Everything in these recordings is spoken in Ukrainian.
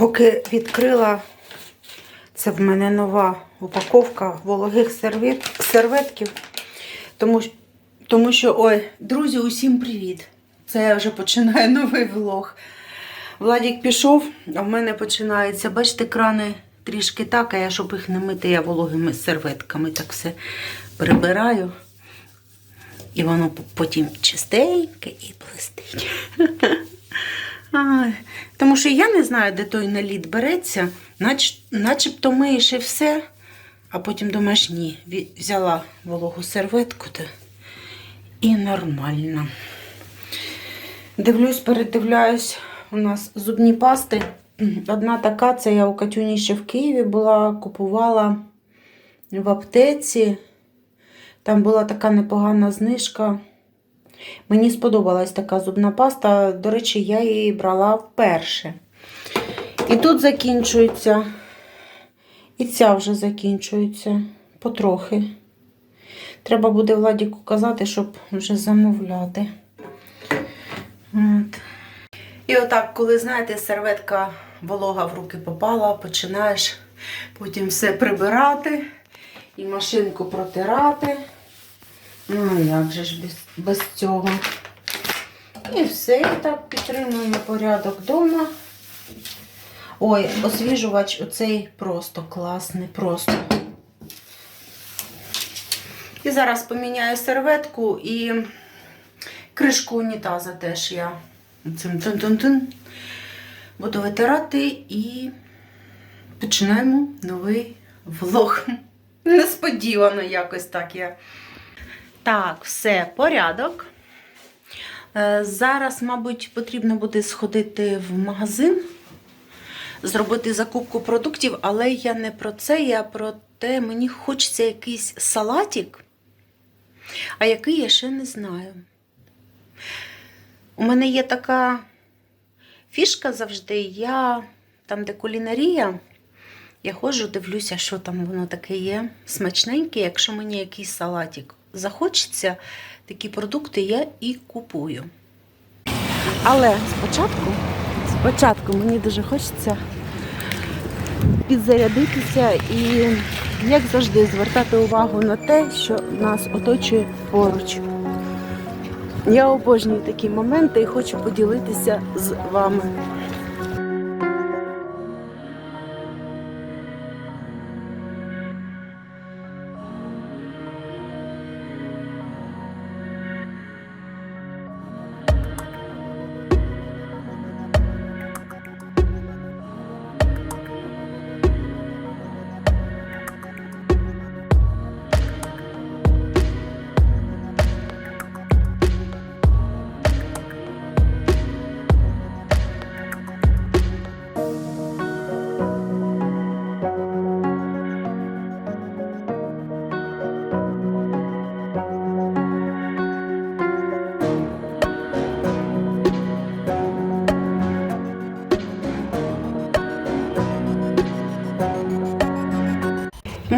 Поки відкрила, це в мене нова упаковка вологих сервет, серветків. Тому, тому що, ой, друзі, усім привіт! Це я вже починаю новий влог. Владік пішов, а в мене починається, бачите, крани трішки так, а я, щоб їх не мити, я вологими серветками так все прибираю. І воно потім чистеньке і блистить. Ай, Тому що я не знаю, де той наліт береться, нач, начебто миєш і все, а потім думаєш, ні, взяла вологу серветку та і нормально. Дивлюсь, передивляюсь, у нас зубні пасти. Одна така, це я у Катюні ще в Києві була, купувала в аптеці. Там була така непогана знижка. Мені сподобалась така зубна паста. До речі, я її брала вперше. І тут закінчується. І ця вже закінчується потрохи. Треба буде Владіку казати, щоб вже замовляти. От. І отак, коли, знаєте, серветка волога в руки попала, починаєш потім все прибирати і машинку протирати. Ну, а як же ж без, без цього? І все, і так підтримуємо порядок вдома. Ой, освіжувач оцей просто класний, просто. І зараз поміняю серветку і кришку унітаза теж я цим тун-тун-тун буду витирати і починаємо новий влог. Несподівано якось так я. Так, все, порядок. Е, Зараз, мабуть, потрібно буде сходити в магазин, зробити закупку продуктів, але я не про це, я про те, мені хочеться якийсь салатик, а який я ще не знаю. У мене є така фішка завжди, я там, де кулінарія, я ходжу, дивлюся, що там воно таке є. Смачненьке, якщо мені якийсь салатик захочеться, такі продукти я і купую. Але спочатку, спочатку мені дуже хочеться підзарядитися і, як завжди, звертати увагу на те, що нас оточує поруч. Я обожнюю такі моменти і хочу поділитися з вами.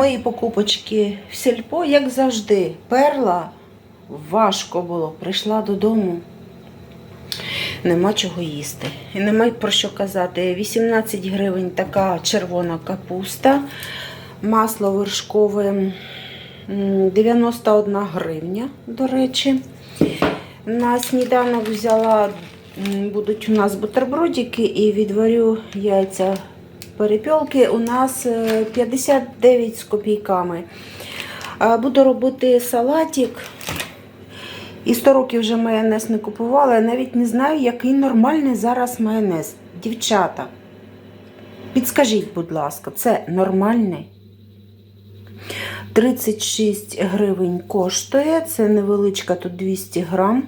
Мої покупочки в сільпо, як завжди, перла важко було. Прийшла додому. Нема чого їсти. І нема про що казати. 18 гривень така червона капуста, масло вершкове 91 гривня, до речі. На сніданок взяла, будуть у нас бутербродики і відварю яйця перепілки. У нас е, 59 з копійками. Буду робити салатик. І 100 років вже майонез не купувала. Я навіть не знаю, який нормальний зараз майонез. Дівчата, підскажіть, будь ласка, це нормальний? 36 гривень коштує, це невеличка, тут 200 грам.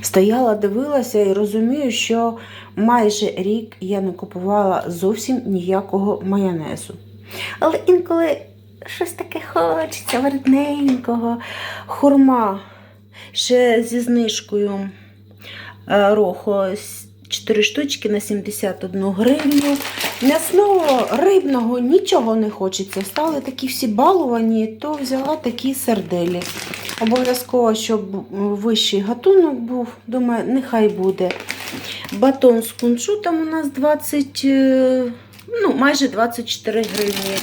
Стояла, дивилася і розумію, що майже рік я не купувала зовсім ніякого майонезу. Але інколи щось таке хочеться, верненького, хурма ще зі знижкою е, рохо 4 штучки на 71 гривню. М'ясного, рибного нічого не хочеться. Стали такі всі балувані, то взяла такі сарделі. Обов'язково, щоб вищий гатунок був, думаю, нехай буде. Батон з кунжутом у нас 20, е, ну, майже 24 гривні.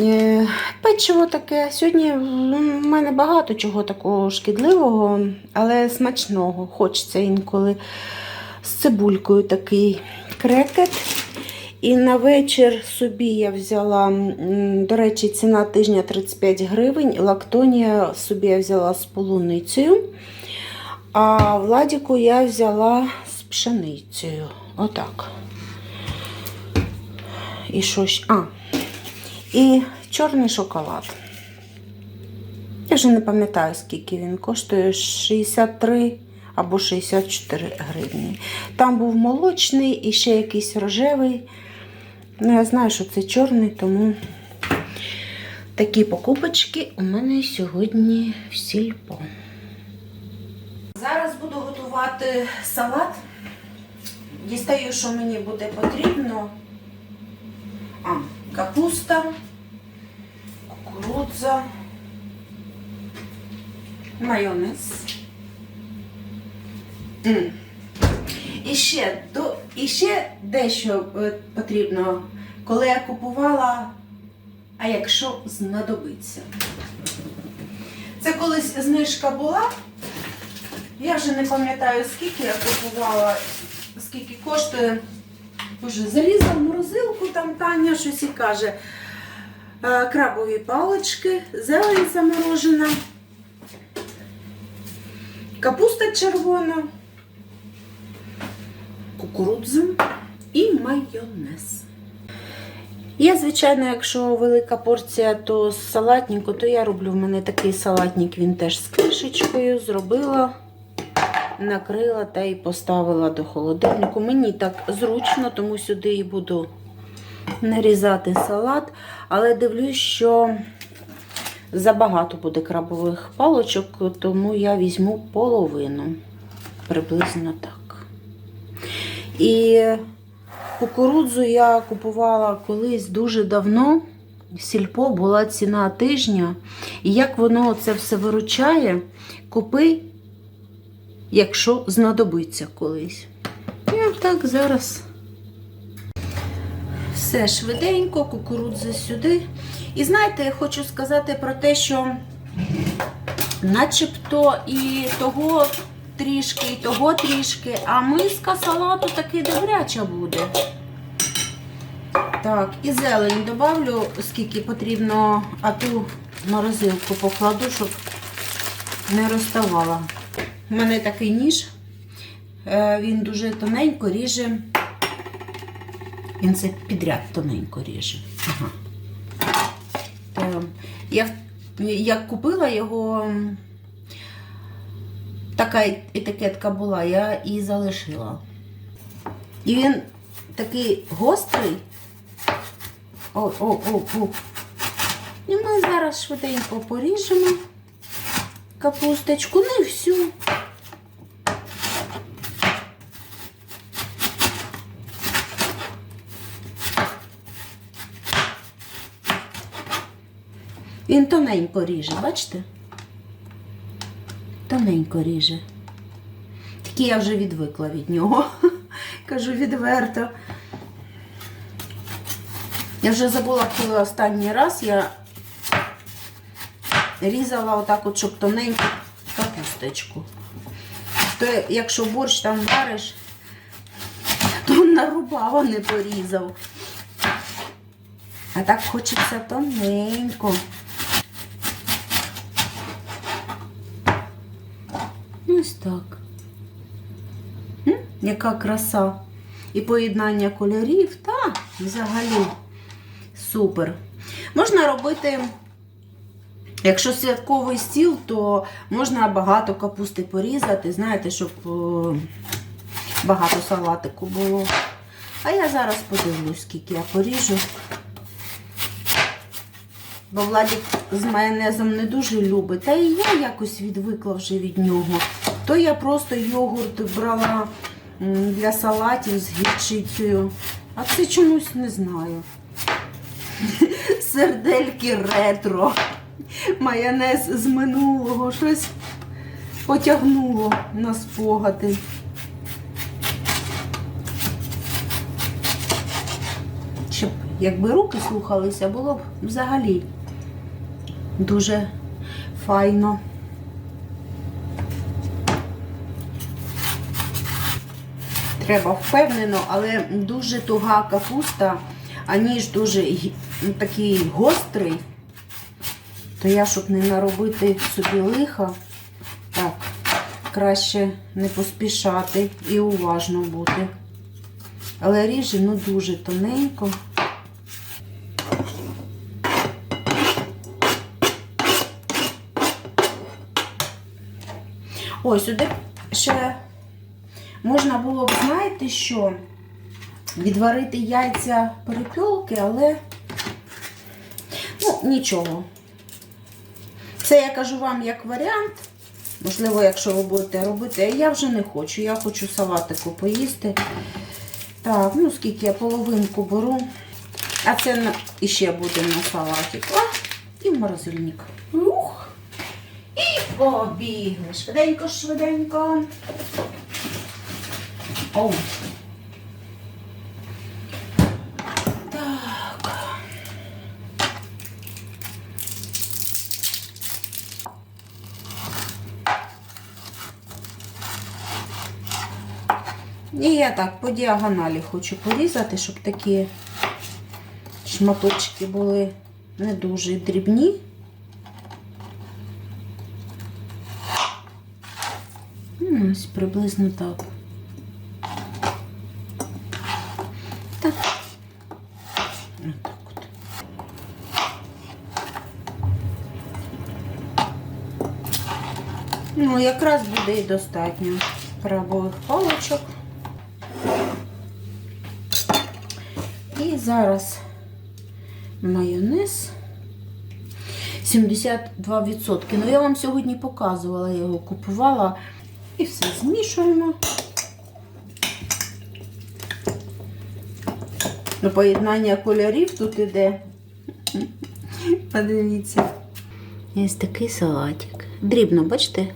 Е, Печиво таке. Сьогодні в мене багато чого такого шкідливого, але смачного. Хочеться інколи з цибулькою такий крекет. І на вечір собі я взяла, до речі, ціна тижня 35 гривень. Лактонія собі я взяла з полуницею. А владіку я взяла з пшеницею. Отак. І що ще? А, і чорний шоколад. Я вже не пам'ятаю, скільки він коштує 63 або 64 гривні. Там був молочний і ще якийсь рожевий. Ну, я знаю, що це чорний, тому такі покупочки у мене сьогодні в сільпо. Зараз буду готувати салат. Дістаю, що мені буде потрібно. А, капуста, кукурудза, майонез. І ще, до, і ще дещо е, потрібно, коли я купувала, а якщо знадобиться. Це колись знижка була. Я вже не пам'ятаю, скільки я купувала, скільки коштує. Боже, залізла в морозилку, там Таня щось і каже. Е, Крабові палички, зелень заморожена, капуста червона, кукурудза і майонез. Я, звичайно, якщо велика порція, то з салатнику, то я роблю в мене такий салатник, він теж з кришечкою, зробила, накрила та й поставила до холодильнику. Мені так зручно, тому сюди і буду нарізати салат, але дивлюсь, що забагато буде крабових палочок, тому я візьму половину. Приблизно так. І кукурудзу я купувала колись дуже давно. Сільпо була ціна тижня. І як воно це все виручає, купи, якщо знадобиться колись. Я так зараз все швиденько, кукурудзи сюди. І знаєте, я хочу сказати про те, що начебто і того трішки, і того трішки, а миска салату таки добряча буде. Так, і зелень добавлю, скільки потрібно, а ту морозилку покладу, щоб не розставала. У мене такий ніж, е, він дуже тоненько ріже. Він це підряд тоненько ріже. Ага. Е, Я, як купила його, така етикетка була, я і залишила. І він такий гострий. О, о, о, о. І ми зараз швиденько поріжемо капусточку, не всю. Він тоненько ріже, бачите? Тоненько ріже. Тільки я вже відвикла від нього. Кажу відверто. Я вже забула, коли останній раз я різала отак от, щоб тоненьку капусточку. То якщо борщ там вариш, то нарубав, а не порізав. А так хочеться тоненько. Ось так. Яка краса. І поєднання кольорів, та взагалі супер. Можна робити, якщо святковий стіл, то можна багато капусти порізати, знаєте, щоб е, багато салатику було. А я зараз подивлюсь, скільки я поріжу. Бо Владик з майонезом не дуже любить. Та і я якось відвикла вже від нього. То я просто йогурт брала для салатів з гірчицею. А це чомусь не знаю. Сердельки ретро. Майонез з минулого, щось потягнуло на спогади. Щоб, якби руки слухалися, було б взагалі дуже файно. Треба впевнено, але дуже туга капуста, а ніж дуже ну, такий гострий, то я, щоб не наробити собі лиха, так, краще не поспішати і уважно бути. Але ріже ну дуже тоненько. Ось сюди ще можна було б, знаєте, що відварити яйця перепілки, але ну, нічого. Це я кажу вам як варіант. Можливо, якщо ви будете робити, я вже не хочу. Я хочу салатику поїсти. Так, ну скільки я половинку беру. А це на... іще буде на салатик. І в морозильник. Ух. І побігли. Швиденько, швиденько. Оу. Так. І я так по діагоналі хочу порізати, щоб такі шматочки були не дуже дрібні. Ось приблизно. Так. Ну, якраз буде і достатньо крабових паличок. І зараз майонез 72%. Ну, я вам сьогодні показувала, я його купувала. І все змішуємо. Ну, поєднання кольорів тут іде. Подивіться. Ось такий салатик. Дрібно, бачите?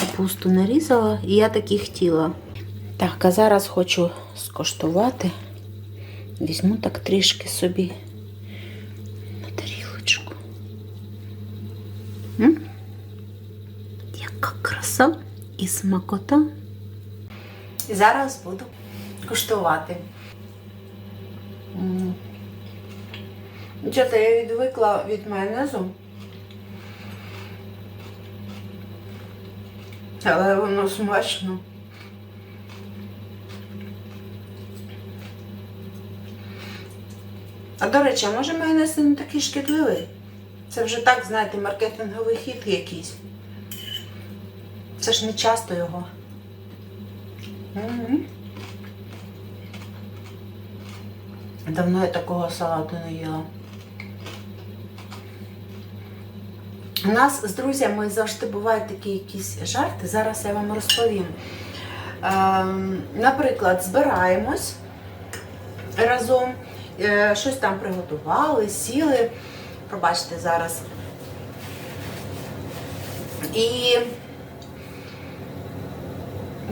Капусту нарізала, і я таки хотіла. Так, а зараз хочу скоштувати. Візьму так трішки собі на тарілочку. М? Яка краса і смакота. І зараз буду куштувати. Чого я відвикла від майонезу. Але воно смачно. А до речі, а може майонез не такий шкідливий? Це вже так, знаєте, маркетинговий хід якийсь. Це ж не часто його. Угу. Давно я такого салату не їла. У нас з друзями завжди бувають такі якісь жарти. Зараз я вам розповім. Ем, наприклад, збираємось разом, е, щось там приготували, сіли. Пробачте зараз. І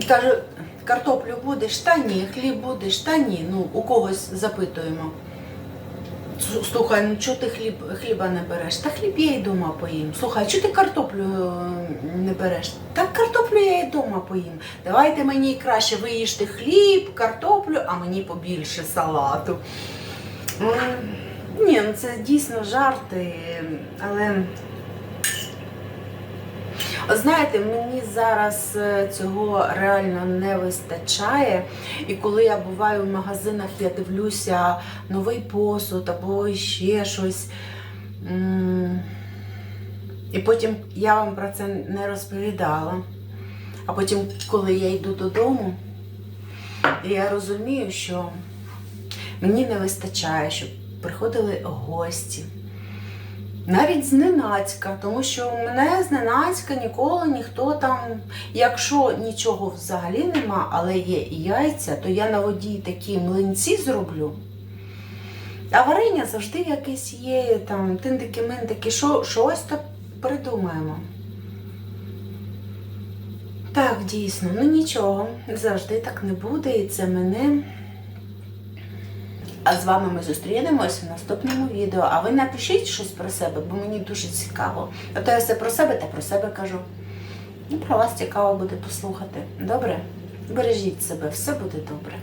кажу, картоплю будеш, та ні, хліб будеш, та ні. Ну, у когось запитуємо. Слу- Слухай, ну чого ти хліб, хліба не береш? Та хліб я і дома поїм. Слухай, чого ти картоплю не береш? Та картоплю я і дома поїм. Давайте мені краще виїжте хліб, картоплю, а мені побільше салату. Ні, ну це дійсно жарти, але. Знаєте, мені зараз е, цього реально не вистачає. І коли я буваю в магазинах, я дивлюся новий посуд або ще щось. І потім я вам про це не розповідала. А потім, коли я йду додому, я розумію, що мені не вистачає, щоб приходили гості. Навіть зненацька, тому що мене зненацька ніколи ніхто там, якщо нічого взагалі нема, але є і яйця, то я на воді такі млинці зроблю. А варення завжди якесь є, там тиндики-миндики, що, щось то придумаємо. Так, дійсно, ну нічого, завжди так не буде, і це мене А з вами ми зустрінемось в наступному відео. А ви напишіть щось про себе, бо мені дуже цікаво. А то я все про себе та про себе кажу. Ну, про вас цікаво буде послухати. Добре? Бережіть себе, все буде добре.